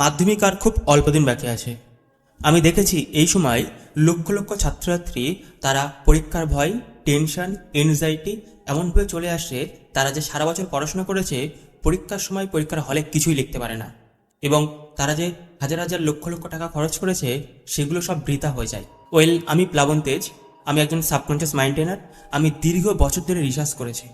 মাধ্যমিক আর খুব অল্প দিন বাকি আছে। আমি দেখেছি এই সময় লক্ষ লক্ষ ছাত্রছাত্রী তারা পরীক্ষার ভয় টেনশন এনজাইটি এমনভাবে চলে আসে, তারা যে সারা বছর পড়াশোনা করেছে, পরীক্ষার সময় পরীক্ষার হলে কিছুই লিখতে পারে না। এবং তারা যে হাজার হাজার লক্ষ লক্ষ টাকা খরচ করেছে, সেগুলো সব বৃথা হয়ে যায়। ওয়েল, আমি প্লাবন তেজ, আমি একজন সাবকনসিয়াস মাইন্ড ট্রেনার, আমি দীর্ঘ বছর ধরে রিসার্চ করেছি।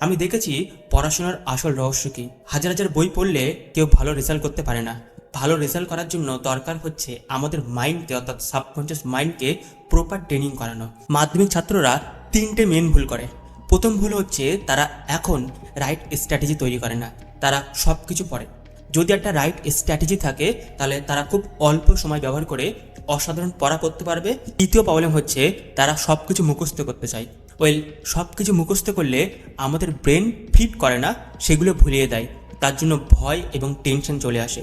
আমি দেখেছি পড়াশোনার আসল রহস্য কি? হাজার হাজার বই পড়লে কেউ ভালো রেজাল্ট করতে পারে না। ভালো রেজাল্ট করার জন্য দরকার হচ্ছে আমাদের মাইন্ডকে অর্থাৎ সাবকনসিয়াস মাইন্ডকে প্রপার ট্রেনিং করানো। মাধ্যমিক ছাত্ররা তিনটে মেন ভুল করে। প্রথম ভুল হচ্ছে তারা এখন রাইট স্ট্র্যাটেজি তৈরি করে না, তারা সব কিছু পড়ে। যদি একটা রাইট স্ট্র্যাটেজি থাকে, তাহলে তারা খুব অল্প সময় ব্যবহার করে অসাধারণ পড়া করতে পারবে। দ্বিতীয় প্রবলেম হচ্ছে তারা সব কিছু মুখস্থ করতে চায়। ওয়েল সব কিছু মুখস্থ করলে আমাদের ব্রেন ফিট করে না, সেগুলো ভুলিয়ে দেয়। তার জন্য ভয় এবং টেনশন চলে আসে।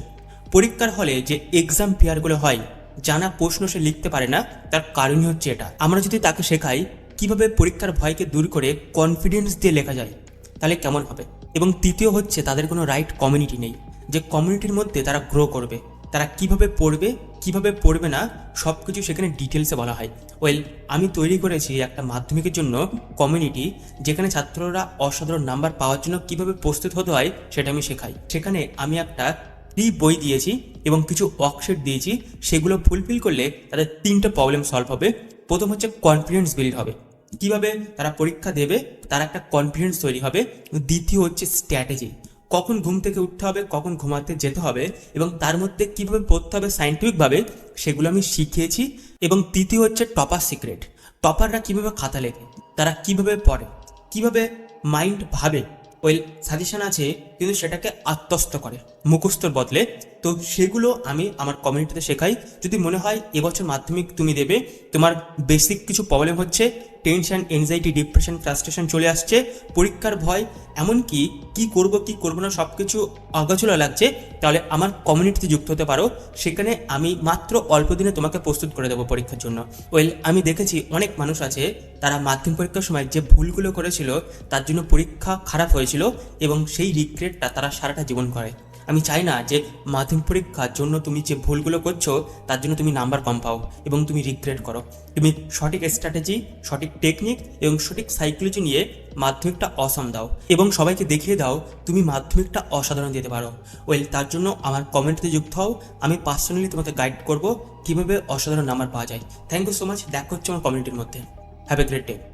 পরীক্ষার হলে যে এক্সাম ফেয়ারগুলো হয়, জানা প্রশ্ন সে লিখতে পারে না, তার কারণই হচ্ছে এটা। আমরা যদি তাকে শেখাই কীভাবে পরীক্ষার ভয়কে দূর করে কনফিডেন্স দিয়ে লেখা যায়, তাহলে কেমন হবে? এবং তৃতীয় হচ্ছে, তাদের কোনো রাইট কমিউনিটি নেই, যে কমিউনিটির মধ্যে তারা গ্রো করবে, তারা কীভাবে পড়বে কীভাবে পড়বে না সব কিছু সেখানে ডিটেলসে বলা হয়। ওয়েল আমি তৈরি করেছি একটা মাধ্যমিকের জন্য কমিউনিটি যেখানে ছাত্ররা অসাধারণ নাম্বার পাওয়ার জন্য কীভাবে প্রস্তুত হতে হয়, সেটা আমি শেখাই। সেখানে আমি একটা ফ্রি বই দিয়েছি এবং কিছু ওয়ার্কশিট দিয়েছি, সেগুলো ফুলফিল করলে তাদের তিনটে প্রবলেম সলভ হবে। প্রথম হচ্ছে কনফিডেন্স বিল্ড হবে। কীভাবে তারা পরীক্ষা দেবে, তার একটা কনফিডেন্স তৈরি হবে। দ্বিতীয় হচ্ছে স্ট্র্যাটেজি কখন ঘুম থেকে উঠতে হবে, কখন ঘুমাতে যেতে হবে, এবং তার মধ্যে কীভাবে পড়তে হবে সাইন্টিফিকভাবে সেগুলো আমি শিখিয়েছি। এবং তৃতীয় হচ্ছে টপার সিক্রেট টপাররা কীভাবে খাতা লেখে, তারা কীভাবে পড়ে, কীভাবে মাইন্ড ভাবে ওয়েল সাজেশন আছে, কিন্তু সেটাকে আত্মস্থ করে মুখস্থর বদলে। তো সেগুলো আমি আমার কমিউনিটিতে শেখাই। যদি মনে হয় এবছর মাধ্যমিক তুমি দেবে, তোমার বেসিক কিছু প্রবলেম হচ্ছে টেনশন এনজাইটি ডিপ্রেশন ফ্রাস্ট্রেশন চলে আসছে, পরীক্ষার ভয়, এমনকি কি করব কি করব না সব কিছু অগোছলা লাগছে, তাহলে আমার কমিউনিটিতে যুক্ত হতে পারো। সেখানে আমি মাত্র অল্প দিনে তোমাকে প্রস্তুত করে দেবো পরীক্ষার জন্য। ওয়েল আমি দেখেছি অনেক মানুষ আছে, তারা মাধ্যমিক পরীক্ষার সময় যে ভুলগুলো করেছিল, তার জন্য পরীক্ষা খারাপ হয়েছিল এবং সেই রিগ্রেটটা তারা সারাটা জীবন করে। আমি চাই না যে মাধ্যমিক পরীক্ষার জন্য তুমি যে ভুলগুলো করছ, তার জন্য তুমি নাম্বার কম পাও এবং তুমি রিগ্রেট করো। তুমি সঠিক স্ট্র্যাটেজি সঠিক টেকনিক এবং সঠিক সাইকোলজি নিয়ে মাধ্যমিকটা অসম দাও এবং সবাইকে দেখিয়ে দাও তুমি মাধ্যমিকটা অসাধারণ দিতে পারো। ওয়েল তার জন্য আমার কমেন্টতে যুক্ত হও। আমি পার্সোনালি তোমাকে গাইড করব কীভাবে অসাধারণ নাম্বার পাওয়া যায়। থ্যাংক ইউ সো মাচ দেখা হচ্ছে আমার কমিউনিটির মধ্যে। Have a great day